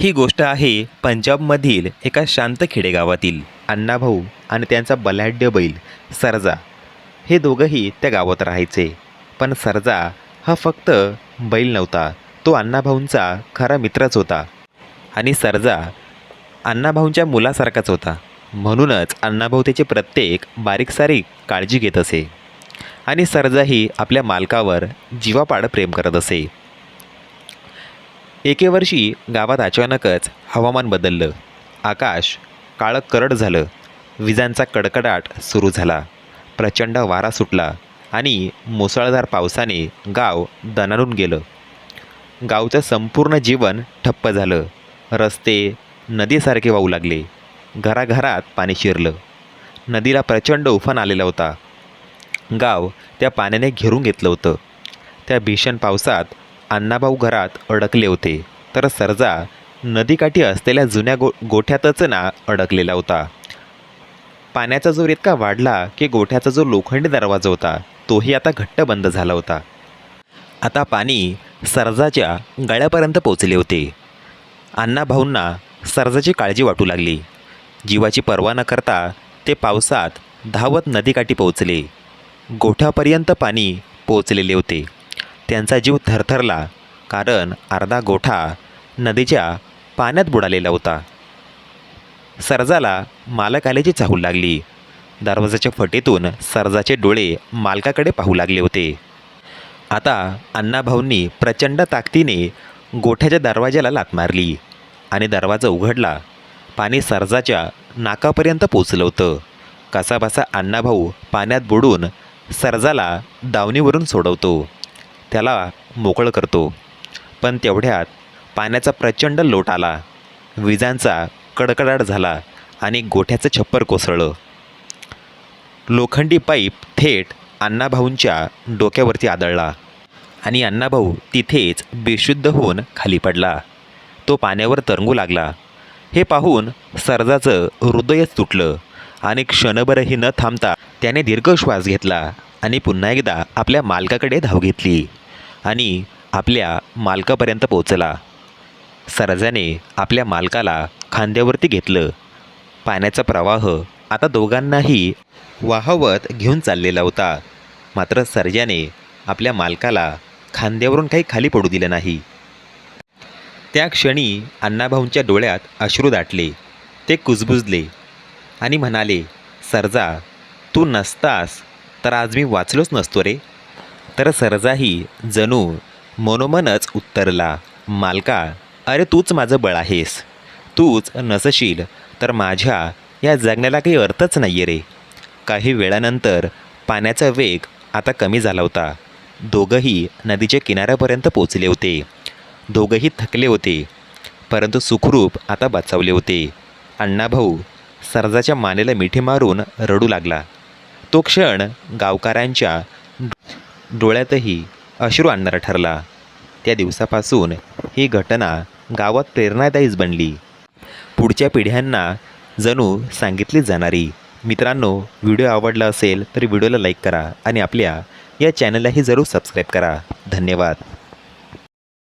ही गोष्ट आहे पंजाबमधील एका शांत खेडेगावातील. अण्णाभाऊ आणि त्यांचा बलाढ्य बैल सरजा. हे दोघंही त्या गावात राहायचे. पण सरजा हा फक्त बैल नव्हता. तो अण्णाभाऊंचा खरा मित्रच होता. आणि सरजा अण्णाभाऊंच्या मुलासारखाच होता. म्हणूनच अण्णाभाऊ त्याची प्रत्येक बारीक सारीक काळजी घेत असे. आणि सरजाही आपल्या मालकावर जीवापाड प्रेम करत असे. एके वर्षी गावात अचानकच हवामान बदललं. आकाश काळं करड झालं. विजांचा कडकडाट सुरू झाला. प्रचंड वारा सुटला आणि मुसळधार पावसाने गाव दणानून गेलं. गावचं संपूर्ण जीवन ठप्प झालं. रस्ते नदीसारखे वाहू लागले. घराघरात पाणी शिरलं. नदीला प्रचंड उफान आलेला होता. गाव त्या पाण्याने घेरून घेतलं होतं. त्या भीषण पावसात अण्णाभाऊ घरात अडकले होते. तर सरजा नदीकाठी असलेल्या जुन्या गो गोठ्यातच ना अडकलेला होता. पाण्याचा जोर इतका वाढला की गोठ्याचा जो लोखंडी दरवाजा होता तोही आता घट्ट बंद झाला होता. आता पाणी सरजाच्या गळ्यापर्यंत पोचले होते. अण्णाभाऊंना सरजाची काळजी वाटू लागली. जीवाची पर्वा न करता ते पावसात धावत नदीकाठी पोहोचले. गोठ्यापर्यंत पाणी पोचलेले होते. त्यांचा जीव थरथरला कारण अर्धा गोठा नदीच्या पाण्यात बुडालेला होता. सरजाला मालक आल्याची चाहूल लागली. दरवाजाच्या फटीतून सरजाचे डोळे मालकाकडे पाहू लागले होते. आता अण्णाभाऊंनी प्रचंड ताकदीने गोठ्याच्या दरवाज्याला लात मारली आणि दरवाजा उघडला. पाणी सरजाच्या नाकापर्यंत पोचलं होतं. कसाबसा अण्णाभाऊ पाण्यात बुडून सरजाला दावणीवरून सोडवतो. त्याला मोकळं करतो. पण तेवढ्यात पाण्याचा प्रचंड लोट आला. विजांचा कडकडाट झाला आणि गोठ्याचं छप्पर कोसळलं. लोखंडी पाईप थेट अण्णाभाऊंच्या डोक्यावरती आदळला आणि अण्णाभाऊ तिथेच बेशुद्ध होऊन खाली पडला. तो पाण्यावर तरंगू लागला. हे पाहून सरजाचं हृदयच तुटलं आणि क्षणभरही न थांबता त्याने दीर्घ श्वास घेतला. आणि पुन्हा एकदा आपल्या मालकाकडे धाव घेतली आणि आपल्या मालकापर्यंत पोचला सरजाने आपल्या मालकाला खांद्यावरती घेतलं. पाण्याचा प्रवाह आता दोघांनाही वाहवत घेऊन चाललेला होता. मात्र सर्जाने आपल्या मालकाला खांद्यावरून काही खाली पडू दिलं नाही. त्या क्षणी अण्णाभाऊंच्या डोळ्यात अश्रू दाटले. ते कुजबुजले आणि म्हणाले सरजा तू नसतास तर आज मी वाचलोच नसतो रे. तर सरजाही जणू मनोमनच उत्तरला मालका अरे तूच माझं बळ आहेस. तूच नसशील तर माझ्या या जगण्याला काही अर्थच नाही आहे रे. काही वेळानंतर पाण्याचा वेग आता कमी झाला होता. दोघंही नदीच्या किनाऱ्यापर्यंत पोचले होते. दोघंही थकले होते. परंतु सुखरूप आता बचावले होते. अण्णाभाऊ सरजाच्या मानेला मिठी मारून रडू लागला. तो क्षण गावकऱ्यांच्या डोळ्यातही अश्रू आणणारा ठरला. त्या दिवसापासून ही घटना गावात प्रेरणादायीच बनली. पुढच्या पिढ्यांना जणू सांगितली जाणारी. मित्रांनो व्हिडिओ आवडला असेल तर व्हिडिओला लाईक करा आणि आपल्या या चॅनललाही जरूर सबस्क्राईब करा. धन्यवाद.